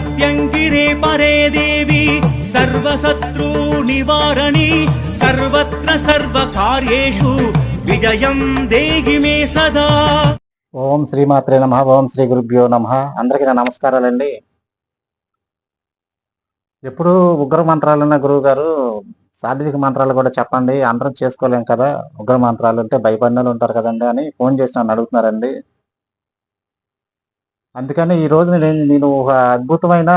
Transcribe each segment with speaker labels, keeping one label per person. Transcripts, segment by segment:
Speaker 1: ప్రత్యంగిరే పరే దేవి సర్వశత్రు నివారణి సర్వత్ర సర్వకార్యేషు విజయం దేగి మే సదా
Speaker 2: ఓం శ్రీమాత్రే నమ ఓం శ్రీ గురుభ్యో నమ. అందరికీ నా నమస్కారాలండి. ఎప్పుడు ఉగ్ర మంత్రాలున్న గురువు గారు సాత్విక మంత్రాలు కూడా చెప్పండి. అందరం చేసుకోలేం కదా ఉగ్ర మంత్రాలు. అంటే భయపడిన ఉంటారు కదండి అని ఫోన్ చేసి నన్ను అడుగుతున్నారండి. అందుకని ఈ రోజు నేను నేను ఒక అద్భుతమైన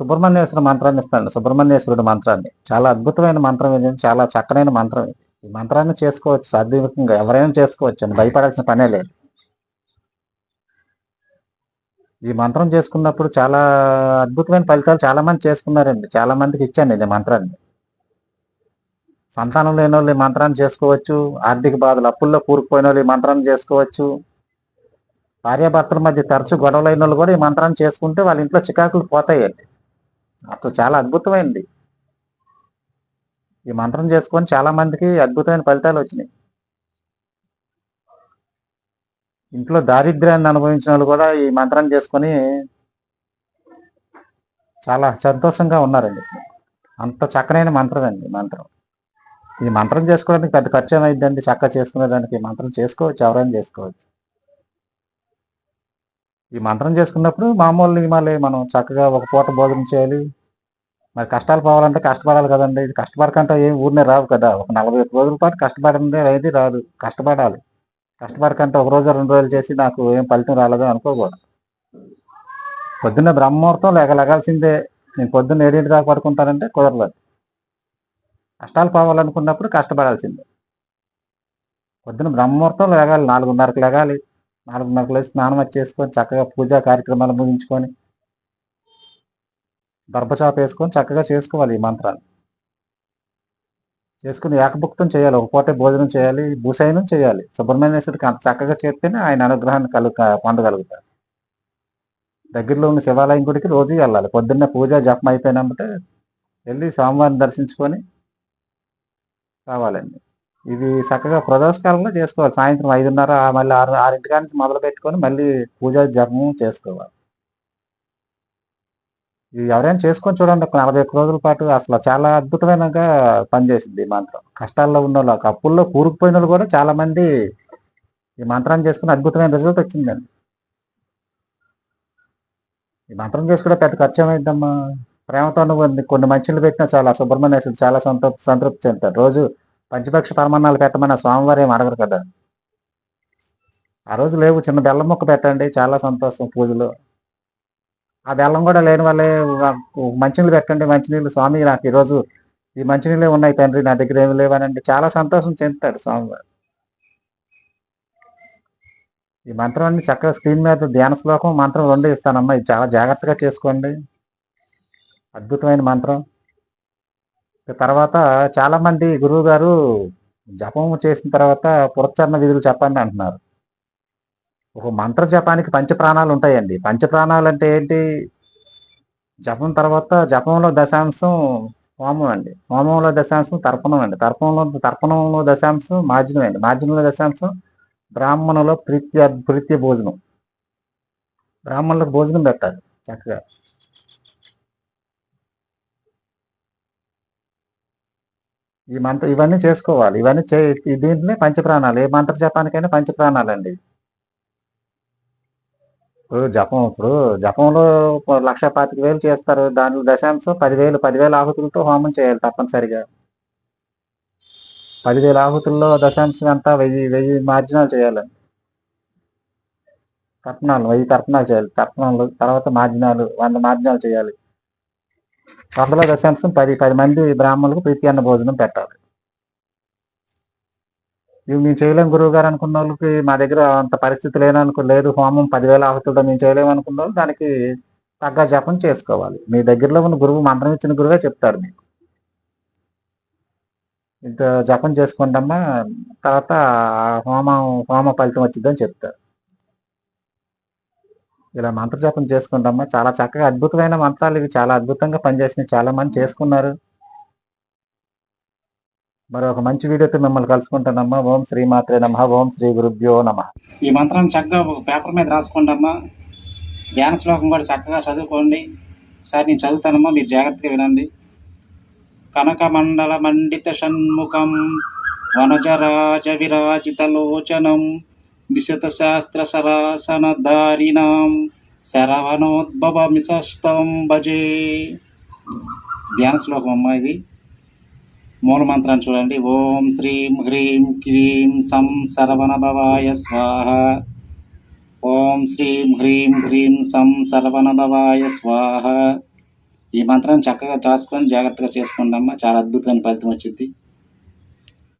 Speaker 2: సుబ్రహ్మణ్యేశ్వర మంత్రాన్ని ఇస్తాను. సుబ్రహ్మణ్యేశ్వరుడు మంత్రాన్ని. చాలా అద్భుతమైన మంత్రం ఇది. చాలా చక్కనైన మంత్రం ఇది. ఈ మంత్రాన్ని చేసుకోవచ్చు. సాధ్యంగా ఎవరైనా చేసుకోవచ్చు. అని భయపడాల్సిన పనే లేదు. ఈ మంత్రం చేసుకున్నప్పుడు చాలా అద్భుతమైన ఫలితాలు చాలా మంది చేసుకున్నారండి. చాలా మందికి ఇచ్చాను ఇది మంత్రాన్ని. సంతానం లేని వాళ్ళు ఈ మంత్రాన్ని చేసుకోవచ్చు. ఆర్థిక బాధలు అప్పుల్లో కూరుకుపోయిన వాళ్ళు ఈ మంత్రాన్ని చేసుకోవచ్చు. భార్యాభర్తల మధ్య తరచు గొడవలు అయిన వాళ్ళు కూడా ఈ మంత్రాన్ని చేసుకుంటే వాళ్ళ ఇంట్లో చికాకులు పోతాయండి. అసలు చాలా అద్భుతమైనది ఈ మంత్రం చేసుకొని చాలా మందికి అద్భుతమైన ఫలితాలు వచ్చినాయి. ఇంట్లో దారిద్ర్యాన్ని అనుభవించిన వాళ్ళు కూడా ఈ మంత్రం చేసుకొని చాలా సంతోషంగా ఉన్నారండి. అంత చక్కనైన మంత్రం అండి ఈ మంత్రం. ఈ మంత్రం చేసుకోవడానికి పెద్ద ఖర్చు ఏమైందండి? చక్కగా చేసుకునేదానికి ఈ మంత్రం చేసుకోవచ్చు ఎవరైనా చేసుకోవచ్చు. ఈ మంత్రం చేసుకున్నప్పుడు మామూలు నియమాలే మనం చక్కగా ఒక పూట భోజనం చేయాలి. మరి కష్టాలు పోవాలంటే కష్టపడాలి కదండి. కష్టపడకంటే ఏం ఊరినే రావు కదా. ఒక నలభై రోజుల పాటు కష్టపడింది అనేది రాదు. కష్టపడాలి. కష్టపడకంటే ఒక రోజు రెండు రోజులు చేసి నాకు ఏం ఫలితం రాలేదు అనుకోకూడదు. పొద్దున్న బ్రహ్మముహూర్తం లేక లగాల్సిందే. నేను పొద్దున్న ఏడింటి దాకా పడుకుంటానంటే కుదరలేదు. కష్టాలు పోవాలనుకున్నప్పుడు కష్టపడాల్సిందే. పొద్దున్న బ్రహ్మముహూర్తం లేగాలి నాలుగున్నరకు లేగాలి. నాలుగున్నరకు లేచి స్నానం వచ్చేసుకొని చేసుకొని చక్కగా పూజా కార్యక్రమాలు ముగించుకొని దర్భచాప వేసుకొని చక్కగా చేసుకోవాలి ఈ మంత్రాన్ని. చేసుకుని ఏకభుక్తం చేయాలి. ఒక పూటే భోజనం చేయాలి భూసైనం చేయాలి. సుబ్రహ్మణ్యేశ్వరికి అంత చక్కగా చేస్తేనే ఆయన అనుగ్రహాన్ని కలు పొందగలుగుతారు. దగ్గరలో ఉన్న శివాలయం గుడికి రోజు వెళ్ళాలి. పొద్దున్న పూజ జపం అయిపోయినామంటే వెళ్ళి స్వామివారిని దర్శించుకొని రావాలండి. ఇది చక్కగా ప్రదోషకాలంలో చేసుకోవాలి. సాయంత్రం ఐదున్నర మళ్ళీ ఆరు ఆరింటి నుంచి మొదలు పెట్టుకొని మళ్ళీ పూజ జపం చేసుకోవాలి. ఇది ఎవరైనా చేసుకొని చూడండి ఒక నలభై ఒక్క రోజుల పాటు అసలు చాలా అద్భుతమైనగా పనిచేసింది ఈ మంత్రం. కష్టాల్లో ఉన్న వాళ్ళు కప్పుల్లో అప్పుల్లో కూరుకుపోయిన వాళ్ళు కూడా చాలా మంది ఈ మంత్రాన్ని చేసుకుని అద్భుతమైన రిజల్ట్ వచ్చిందండి. ఈ మంత్రం చేసుకుంటే పెద్ద ఖర్చు ఏమైందమ్మా? ప్రేమతో నువ్వు కొన్ని మంచిలు పెట్టినా చాలా సుబ్రహ్మణ్యేశ్వరుడు చాలా సంతృప్తి సంతృప్తి చెందుతాడు. రోజు పంచపక్ష పరమాన్నాలు పెట్టమని స్వామివారు ఏం అడగరు కదా. ఆ రోజు లేవు చిన్న బెల్లం ముక్క పెట్టండి చాలా సంతోషం పూజలో. ఆ బెల్లం కూడా లేని వాళ్ళే మంచినీళ్ళు పెట్టండి మంచినీళ్ళు స్వామి నాకు ఈరోజు ఈ మంచినీళ్ళే ఉన్నాయి తండ్రి నా దగ్గర ఏమి లేవనండి చాలా సంతోషం చెందుతాడు స్వామివారు. ఈ మంత్రం అన్ని చక్కగా స్క్రీన్ మీద ధ్యాన శ్లోకం మంత్రం రెండు ఇస్తానమ్మా ఇది చాలా జాగ్రత్తగా చేసుకోండి. అద్భుతమైన మంత్రం. తర్వాత చాలా మంది గురువు గారు జపం చేసిన తర్వాత పురచరణ విధులు చెప్పండి అంటున్నారు. ఒక మంత్ర జపానికి పంచ ప్రాణాలు ఉంటాయండి. పంచ ప్రాణాలు అంటే ఏంటి? జపం తర్వాత జపంలో దశాంశం హోమం అండి. హోమంలో దశాంశం తర్పణం అండి. తర్పణంలో తర్పణంలో దశాంశం మార్జనం అండి. మార్జనంలో దశాంశం బ్రాహ్మణులో ప్రీత్య ప్రీత్య భోజనం. బ్రాహ్మణులకు భోజనం పెట్టాలి చక్కగా. ఈ మంత్ర ఇవన్నీ చేసుకోవాలి. ఇవన్నీ చే దీంట్లో దీంట్లోనే పంచప్రాణాలు. ఏ మంత్ర జపానికైనా పంచప్రాణాలండి. ఇప్పుడు జపం ఇప్పుడు జపంలో లక్ష పాతిక వేలు చేస్తారు. దాంట్లో దశాంశం పదివేలు పదివేల ఆహుతులతో హోమం చేయాలి తప్పనిసరిగా. పదివేల ఆహుతుల్లో దశాంశం అంతా వెయ్యి వెయ్యి మార్జనాలు చేయాలండి తర్పణాలు వెయ్యి తర్పణాలు చేయాలి. తర్పణాలు తర్వాత మార్జనాలు వంద మార్జనాలు చేయాలి. వందల దశాంశం పది పది మంది బ్రాహ్మణులకు ప్రీతి అన్న భోజనం పెట్టాలి. ఇవి మేము చేయలేం గురువు గారు అనుకున్న వాళ్ళకి మా దగ్గర అంత పరిస్థితి లేననుకో లేదు హోమం పదివేల ఆహుతులతో మేము చేయలేము అనుకున్న వాళ్ళు దానికి తగ్గ జపం చేసుకోవాలి. మీ దగ్గరలో ఉన్న గురువు మంత్రం ఇచ్చిన గురువే చెప్తారు మీకు. ఇంత జపం చేసుకుంటామా? తర్వాత హోమం హోమ ఫలితం వచ్చిందని చెప్తారు ఇలా మంత్రజాపం చేసుకుంటామా? చాలా చక్కగా అద్భుతమైన మంత్రాలు ఇవి. చాలా అద్భుతంగా పనిచేసినాయి. చాలా మంది చేసుకున్నారు. మరి ఒక మంచి వీడియోతో మిమ్మల్ని కలుసుకుంటానమ్మా. ఓం శ్రీ మాత్రే నమ. ఓం శ్రీ గురుభ్యో నమ. ఈ మంత్రాన్ని చక్కగా ఒక పేపర్ మీద రాసుకోండమ్మా. ధ్యాన శ్లోకం కూడా చక్కగా చదువుకోండి. ఒకసారి నేను చదువుతానమ్మా. మీరు జాగ్రత్తగా వినండి. కనకమండల మండిత షణ్ముఖం వనజరాజ విరాజిత లోచనం శాస్త్ర సరాసనధారిణాం శరవణోద్భవమిసస్తం భజే ధ్యాన శ్లోకం అమ్మ ఇది మూలమంత్రాన్ని చూడండి. ఓం శ్రీం హ్రీం క్రీం సం శరవణభవాయ స్వాహ। ఓం శ్రీం హ్రీం హ్రీం సం శరవణభవాయ స్వాహ। ఈ మంత్రాన్ని చక్కగా రాసుకొని జాగ్రత్తగా చేసుకోండి అమ్మా చాలా అద్భుతమైన ఫలితం వచ్చింది.